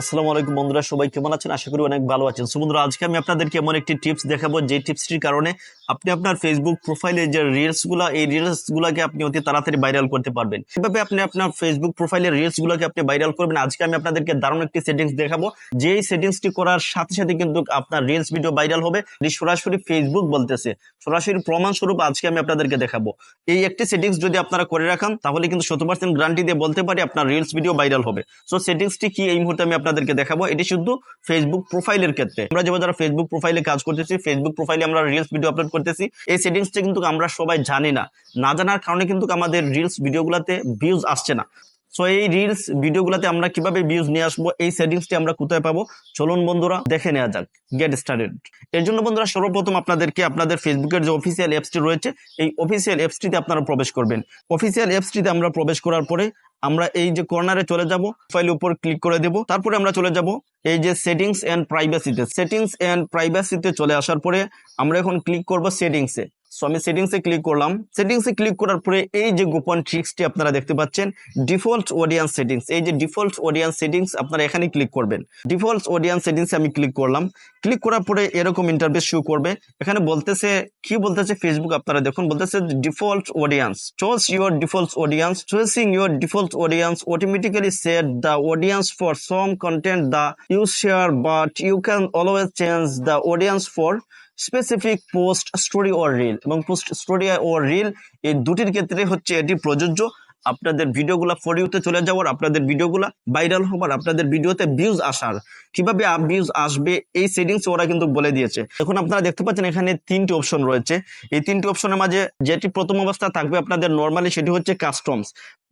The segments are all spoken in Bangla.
আসসালামু আলাইকুম বন্ধুরা, সবাই কেমন আছেন? আশা করি অনেক ভালো আছেন। বন্ধুরা, আজকে আমি আপনাদেরকে এমন একটি টিপস দেখাবো, যে টিপসটির কারণে আপনি আপনার ফেসবুক প্রোফাইলে যে রিলসগুলা, এই রিলস গুলাকে আপনি অতি তাড়াতাড়ি ভাইরাল করতে পারবেন। কীভাবে আপনি আপনার ফেসবুক প্রোফাইলের রিলস গুলাকে আপনি ভাইরাল করবেন, আজকে আমি আপনাদেরকে দারুণ একটি সেটিংস দেখাবো। যে এই সেটিংসটি করার সাথে সাথে কিন্তু আপনার রিলস ভিডিও ভাইরাল হবে সরাসরি ফেসবুক বলতেছে। সরাসরি প্রমাণ স্বরূপ আজকে আমি আপনাদেরকে দেখাবো। এই একটি সেটিংস যদি আপনারা করে রাখান, তাহলে কিন্তু শত পার্সেন্ট গ্যারান্টি দিয়ে বলতে পারি আপনার রিলস ভিডিও ভাইরাল হবে। সো সেটিংসটি কি? এই মুহূর্তে আমি আপনাদেরকে দেখাবো, এটি শুধু ফেসবুক প্রোফাইলের ক্ষেত্রে। আমরা যেমন যারা ফেসবুক প্রোফাইলে কাজ করতেছি ফেসবুক প্রোফাইলে আমরা রিলস ভিডিও আপলোড করতেছি, এই সেটিংসটা কিন্তু আমরা সবাই জানি না। না জানার কারণে কিন্তু আমাদের রিলস ভিডিওগুলোতে ভিউজ আসছে না। সো এই রিলস ভিডিওগুলোতে আমরা কীভাবে ভিউজ নিয়ে আসব, এই সেটিংসটি আমরা কোথায় পাবো? চলুন বন্ধুরা, দেখে নেওয়া যাক। গেট স্টার্টেড এর জন্য বন্ধুরা, সর্বপ্রথম আপনাদেরকে আপনাদের ফেসবুকের যে অফিসিয়াল অ্যাপসটি রয়েছে, এই অফিসিয়াল অ্যাপসটিতে আপনারা প্রবেশ করবেন। অফিসিয়াল অ্যাপসটিতে আমরা প্রবেশ করার পরে আমরা এই যে কর্নারে চলে যাব ফাইল উপর ক্লিক করে দেব। তারপরে আমরা চলে যাব এই যে সেটিংস অ্যান্ড প্রাইভেসিতে সেটিংস অ্যান্ড প্রাইভেসিতে চলে আসার পরে আমরা এখন ক্লিক করব সেটিংসে সো আমি সেটিংসে ক্লিক করলাম। সেটিংসে ক্লিক করার পরে এই যে গোপন ট্রিক্সটি আপনারা দেখতে পাচ্ছেন ডিফল্ট অডিয়েন্স সেটিংস এই যে ডিফল্ট অডিয়েন্স সেটিংস আপনারা এখানে ক্লিক করবেন। ডিফল্ট অডিয়েন্স সেটিংসে আমি ক্লিক করলাম। ক্লিক করার পরে এরকম ইন্টারফেস শো করবে। এখানে বলতেছে, কি বলতেছে ফেসবুক আপনারা দেখুন, বলতেছে default audience choose your default audience choosing your default audience automatically set the audience for some content the you share but you can always change the audience for specific post story or reel এবং পোস্ট স্টোরি ও রিল এই দুটির ক্ষেত্রে হচ্ছে এটি প্রযোজ্য। আপনাদের ভিডিওগুলো ফরিউতে চলে যাওয়ার, আপনাদের ভিডিওগুলো ভাইরাল হবার আপনাদের ভিডিওতে ভিউজ আসার। কীভাবে ভিউজ আসবে, এই সেটিংস ওরা কিন্তু বলে দিয়েছে। এখন আপনারা দেখতে পাচ্ছেন এখানে তিনটি অপশন রয়েছে। এই তিনটি অপশনের মাঝে যেটি প্রথম অবস্থা থাকবে আপনাদের নর্মালি সেটি হচ্ছে customs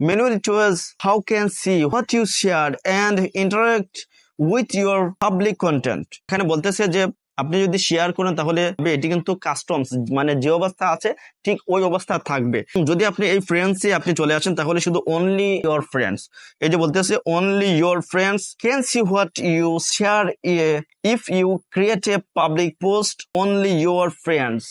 manual choice how can see what you share and interact with your public content এখানে বলতেছে যে আপনি যদি শেয়ার করেন তাহলে এটি কিন্তু কাস্টমস মানে যে অবস্থা আছে, ঠিক ওই অবস্থা থাকবে। যদি আপনি এই ফ্রেন্ডসে আপনি চলে আসেন, তাহলে শুধু অনলি ইয়োর ফ্রেন্ডস এই যে বলতেছে only your friends can see what you share if you create a public post only your friends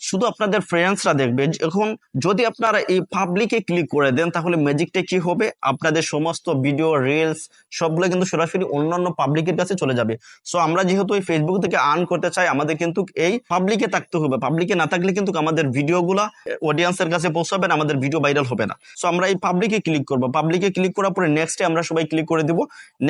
শুধু আপনাদের ফ্রেন্ডসরা দেখবে, এখন যদি আপনারা এই পাবলিকে ক্লিক করে দেন, তাহলে ম্যাজিকটা কি হবে? আপনাদের সমস্ত ভিডিও রিলস সবগুলো কিন্তু সরাসরি অন্যান্য পাবলিকের কাছে চলে যাবে। সো আমরা যেহেতু এই ফেসবুক থেকে আর্ন করতে চাই, আমাদের কিন্তু এই পাবলিকে থাকতে হবে। পাবলিকে না থাকলে কিন্তু আমাদের ভিডিওগুলো অডিয়েন্সের কাছে পৌঁছাবে না, আমাদের ভিডিও ভাইরাল হবে না। সো আমরা এই পাবলিকে ক্লিক করব। পাবলিকে ক্লিক করার পরে নেক্সটে আমরা সবাই ক্লিক করে দিব।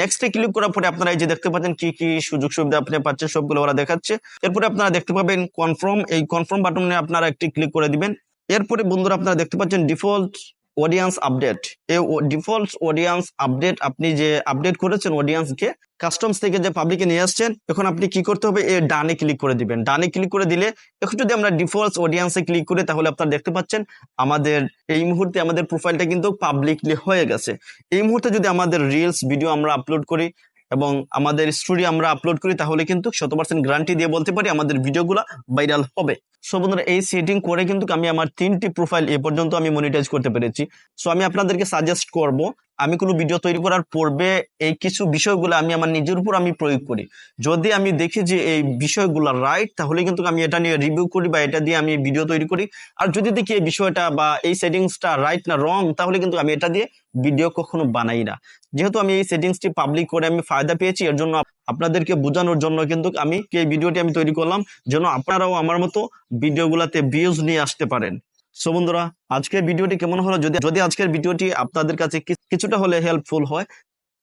নেক্সটে ক্লিক করার পরে আপনারা এই যে দেখতে পাচ্ছেন কি কি সুযোগ সুবিধা আপনি পাচ্ছেন, সবগুলো ওরা দেখাচ্ছে। এরপরে আপনারা দেখতে পাবেন কনফার্ম এই কনফার্ম বাটনে আপনারা একটি ক্লিক করে দিবেন। এরপরে বন্ধুরা আপনারা দেখতে পাচ্ছেন ডিফল্ট অডিয়েন্স আপডেট এই ডিফল্ট অডিয়েন্স আপডেট আপনি যে আপডেট করেছেন অডিয়েন্সকে কাস্টমস থেকে যে পাবলিকে নিয়ে আসছেন, এখন আপনি কি করতে হবে? এর ডানে ক্লিক করে দিবেন। ডানে ক্লিক করে দিলে এখন যদি আমরা ডিফল্ট অডিয়েন্সে ক্লিক করি, তাহলে আপনারা দেখতে পাচ্ছেন আমাদের এই মুহূর্তে আমাদের প্রোফাইলটা কিন্তু পাবলিকলি হয়ে গেছে। এই মুহূর্তে যদি আমাদের রিলস ভিডিও আমরা আপলোড করি এবং আমাদের স্টোরি আমরা আপলোড করি, তাহলে কিন্তু শত পার্সেন্ট গ্যারান্টি দিয়ে বলতে পারি আমাদের ভিডিওগুলো ভাইরাল হবে। সো বন্ধুরা, এই সেটিং করে কিন্তু আমি আমার তিনটি প্রোফাইল এ পর্যন্ত আমি মনিটাইজ করতে পেরেছি। সো আমি আপনাদেরকে সাজেস্ট করব আমি কোনো ভিডিও তৈরি করার পূর্বে এই কিছু বিষয়গুলো আমি আমার নিজের উপর আমি প্রয়োগ করি। যদি আমি দেখি যে এই বিষয়গুলো রাইট তাহলে কিন্তু আমি এটা নিয়ে রিভিউ করি বা এটা দিয়ে আমি ভিডিও তৈরি করি। আর যদি দেখি এই বিষয়টা বা এই সেটিংসটা রাইট না রং তাহলে কিন্তু আমি এটা দিয়ে ভিডিও কখনো বানাই না। যেহেতু আমি এই সেটিংসটি পাবলিক করে আমি ফায়দা পেয়েছি, এর জন্য আপনাদেরকে বোঝানোর জন্য কিন্তু আমি এই ভিডিওটি আমি তৈরি করলাম, যেন আপনারাও আমার মতো ভিডিওগুলোতে ভিউজ নিয়ে আসতে পারেন। সো বন্ধুরা, আজকের ভিডিওটি কেমন হলো? যদি যদি আজকের ভিডিওটি আপনাদের কাছে কিছুটা হলে হেল্পফুল হয়,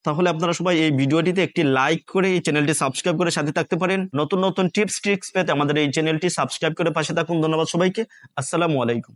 তাহলে আপনারা সবাই এই ভিডিওটিতে একটি লাইক করে এই চ্যানেলটি সাবস্ক্রাইব করে সাথে থাকতে পারেন। নতুন নতুন টিপস ট্রিক্স পেতে আমাদের এই চ্যানেলটি সাবস্ক্রাইব করে পাশে থাকুন। ধন্যবাদ সবাইকে। আসসালামু আলাইকুম।